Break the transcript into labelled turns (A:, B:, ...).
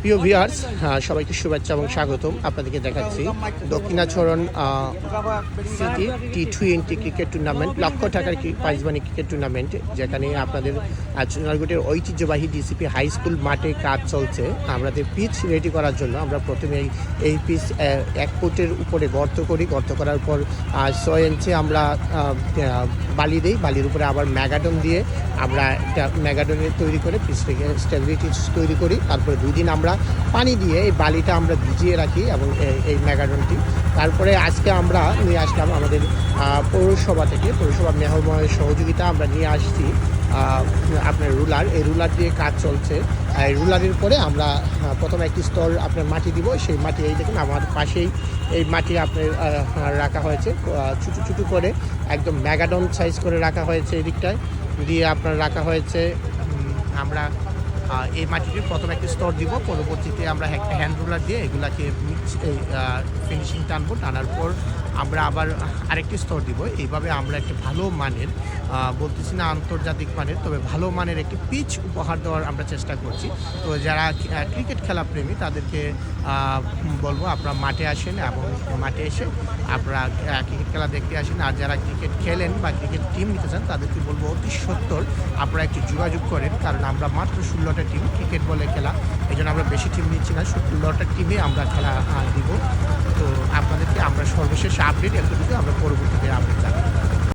A: প্রিয় ভিউয়ার্স সবাইকে শুভেচ্ছা এবং স্বাগতম। আপনাদেরকে দেখাচ্ছি Dakshinacharan city T twenty cricket tournament lakh টাকার প্রাইজমানি ক্রিকেট টুর্নামেন্ট যেখানে আপনাদের চুনারগুটের ঐতিহ্যবাহী ডিসিপি হাই স্কুল মাঠে কাজ চলছে। আমাদের পিচ রেডি করার জন্য আমরা প্রথমে এই- পিচ এক ফুটের উপরে গর্ত করি। গর্ত করার পর ছয় ইঞ্চি আমরা বালি দিই। বালির উপরে আবার ম্যাগাডন দিয়ে আমরা একটা ম্যাগাডনের তৈরি করে পিচটাকে স্টেবিলিটি তৈরি করি। তারপরে দুই দিন আমরা পানি দিয়ে এই বালিটা আমরা ভিজিয়ে রাখি এবং এই- ম্যাগাডনটি তারপরে আজকে আমরা নিয়ে আসলাম আমাদের পৌরসভা থেকে। পৌরসভা মেহরময়ের সহযোগিতা আমরা নিয়ে আসছি আপনার রুলার। এই রুলার দিয়ে কাজ চলছে। এই রুলারের পরে আমরা প্রথমে একটি স্তর আপনার মাটি দিব। সেই মাটি, এই দেখুন, আমার পাশেই এই মাটি আপনার রাখা হয়েছে। ছোটো ছোটো করে একদম ম্যাগাডন সাইজ করে রাখা হয়েছে এই দিকটায় দিয়ে আপনার রাখা হয়েছে আমরা এই মাটিটির প্রথমে একটি স্তর দিব, পরবর্তীতে আমরা একটা হ্যান্ড রোলার দিয়ে এগুলাকে ফিনিশিং টানবো, টানার পর আমরা আবার আরেকটি স্তর দিব। এইভাবে আমরা একটি ভালো মানের বলতেছি না আন্তর্জাতিক মানের, তবে ভালো মানের একটি পিচ উপহার দেওয়ার আমরা চেষ্টা করছি। তো যারা ক্রিকেট খেলা প্রেমী, তাদেরকে বলব আপনারা মাঠে আসেন এবং মাঠে এসে আপনারা ক্রিকেট খেলা দেখতে আসেন। আর যারা ক্রিকেট খেলেন বা ক্রিকেট টিম নিতে চান, তাদেরকে বলব অতি সত্তর আপনারা একটু যোগাযোগ করেন, কারণ আমরা মাত্র ষোলোটা টিম ক্রিকেট বলে খেলা। এই জন্য আমরা বেশি টিম নিচ্ছি না, ষোলোটা টিমে আমরা খেলা দিব। তো আপনাদেরকে আমরা সর্বশেষ আপডেট এতটুকু আমরা পরবর্তীতে আপডেট জানাব।